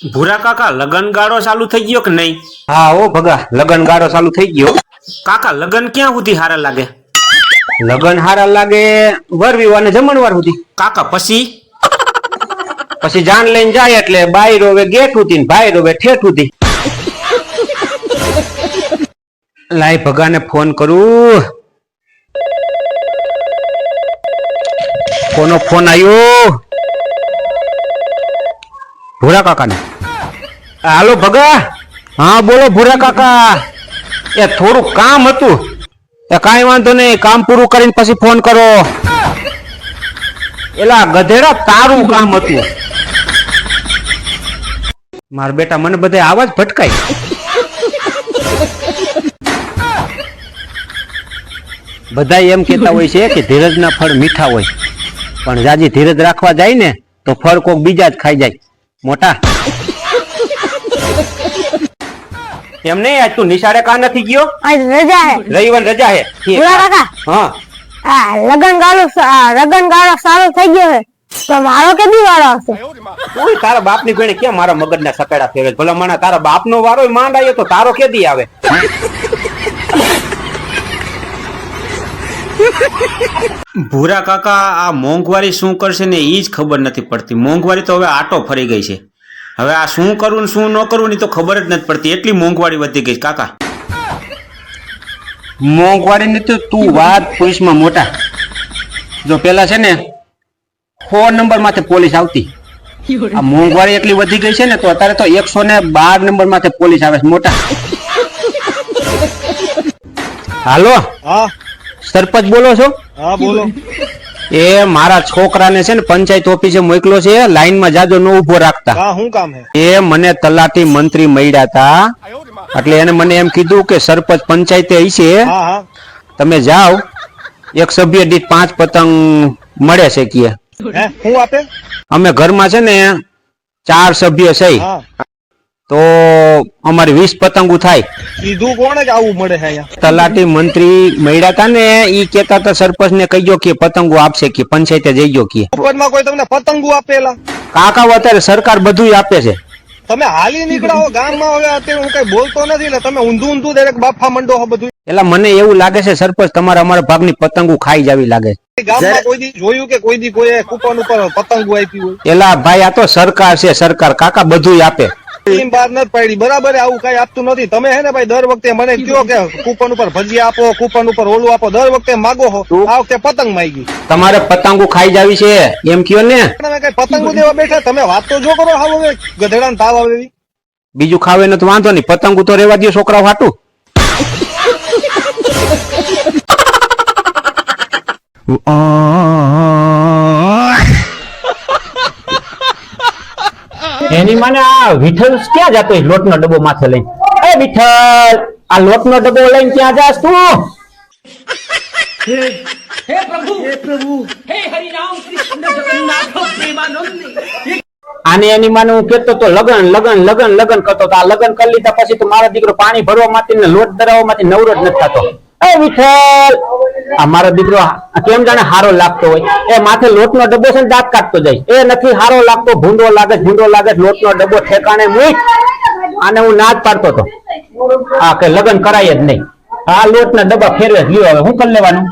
ભૂરા કાકા લગન ગાળો ચાલુ થઈ ગયો કે નહીં? હા ઓ ભગા લગન ગાળો ચાલુ થઈ ગયો. કાકા લગન ક્યાં સુધી હારા લાગે? લગન હારા લાગે વર વિવાહ જમણવાર સુધી. કાકા પછી? પછી જાન લઈને જાય એટલે બાઈ રોવે ગેટ ઉતી ને ભાઈ રોવે ઠેઠ ઉતી લાય ભગાને ફોન કરું. કોનો ફોન આવ્યો ભૂરા કાકાને. હાલો ભગા. હા, બોલો ભૂરા કાકા. એ થોડું કામ હતું. એ કાંઈ વાંધો નહીં, કામ પૂરું કરીને પછી ફોન કરો. એલા ગધેડા, તારું કામ હતું. મારા બેટા મને બધે આવાજ ભટકાય. બધા એમ કહેતા હોય છે કે ધીરજના ફળ મીઠા હોય. પણ જાજી ધીરજ રાખવા જાય ને, તો ફળ કોક બીજા જ ખાઈ જાય. મોટા. એમ નહીં આજ તું નિશાળે કા નથી ગયો? આજ રજા હે. રવિવાર રજા હે. ભૂરા કાકા. હા. આ લગન ગાળો લગન ગાળો સારો થઈ ગયો હે. તો મારો કેદી વારો આવશે? ઓય તારા બાપની ઘણી કેમ મારા મગજના સપેડા ફેરવે છે? ભલા માણા તારા બાપનો વારો માંડ આવ્યો તો તારો કેદી આવે? ભૂરા કાકા આ મોંઘવારી શું કરશે ને એ જ ખબર નથી પડતી. મોંઘવારી તો હવે આટો ફરી ગઈ છે. હવે આ શું કરવું ને શું ન કરવું ની તો ખબર જ નથી પડતી. એટલી મોંઘવારી વધી ગઈ કાકા. મોંઘવારી ને તો તું વાત પોલીસમાં મોટા. જો પેલા છે ને ફોન નંબર માથે પોલીસ આવતી. આ મોંઘવારી એટલી વધી ગઈ છે ને તો અત્યારે તો એકસો ને બાર નંબર માથે પોલીસ આવે છે. મોટા. હાલો હા. સરપંચ બોલો છો? હા બોલો. એ મારા છોકરાને છે ને પંચાયત ઓફિસે મોકલો છે લાઈનમાં જાજો ન ઊભો રાખતા. હા શું કામ હે? એ મને તલાટી મંત્રી મળ્યા હતા એટલે એને મને એમ કીધું કે સરપંચ પંચાયતે અહીં હા તમે જાઓ એક સભ્ય દીઠ પાંચ પતંગ મળે છે કે હે આપે? અમે ઘરમાં છે ને ચાર સભ્ય છે. તો અમારી વીસ પતંગો થાય. કીધું કોણે કે આવું મળે છે તલાટી મંત્રી મળ્યા હતા ને ઈ કેતા હતા સરપંચ ને કહી કે પતંગો આપશે કે પંચાયતે જઈ ગયો કે. ઉપરમાં કોઈ તમને પતંગો આપેલા? કાકા અત્યારે સરકાર બધું આપે છે. તમે હાલી નીકળ્યા હો ગામમાં હવે અત્યારે હું કઈ બોલતો નથી ને તમે ઊંધું ઊંધું દરેક બાફા મંડો હો બધું એટલે મને એવું લાગે છે સરપંચ તમારા અમારા ભાગની પતંગો ખાઈ જાવી લાગે છે. ગામમાં કોઈ દી જોયું કે કોઈ દી કોઈ કૂપન ઉપર પતંગો આપી હોય? એલા ભાઈ આ તો સરકાર છે સરકાર. કાકા બધું આપે. ટીમ બહાર નથી પાડી. બરાબર આવું કઈ આપતું નથી. તમે હે ને ભાઈ દર વખતે મને કયો કે કૂપન ઉપર ભજીયા આપો કૂપન ઉપર ઓલું આપો દર વખતે માગો હો. આ વખતે પતંગ માંગી. તમારે પતંગો ખાઈ જાવી છે. એમ કયો ને? તમે કઈ પતંગો દેવા બેઠા? તમે વાત તો જો કરો હાવ હવે. ગધેડા તાવ આવે બીજું ખાવે નથી તો વાંધો નહીં. પતંગો તો રેવા દો છોકરા હાટું. એની મને આ વિઠ્ઠલ ક્યાં જતો લોટનો ડબ્બો માથે લઈને. એ વિઠ્ઠલ આ લોટનો ડબ્બો લઈને ક્યાં જાસ તું? આને એની માને હું કેતો તો લગન લગન લગન લગન કરતો તો આ લગન કરી લીધા પછી તો મારો દીકરો પાણી ભરવા માંથી ને લોટ ધરાવવા માંથી નવરો જ નથી થતો. એ વિઠ્ઠલ! આ મારો દીકરો કેમ જાણે હારો લાગતો હોય? એ માથે લોટનો ડબ્બો છે દાંત કાઢતો જાય. એ નથી હારો લાગતો, ભૂંડો લાગે ભૂંડો લાગે, લોટનો ડબ્બો ઠેકાણે મૂક. આને હું નાદ પાડતો હતો હા, કે લગ્ન કરાય જ નહીં. આ લોટના ડબ્બા ફેરવે લ્યો હવે, હું કરી લેવાનું?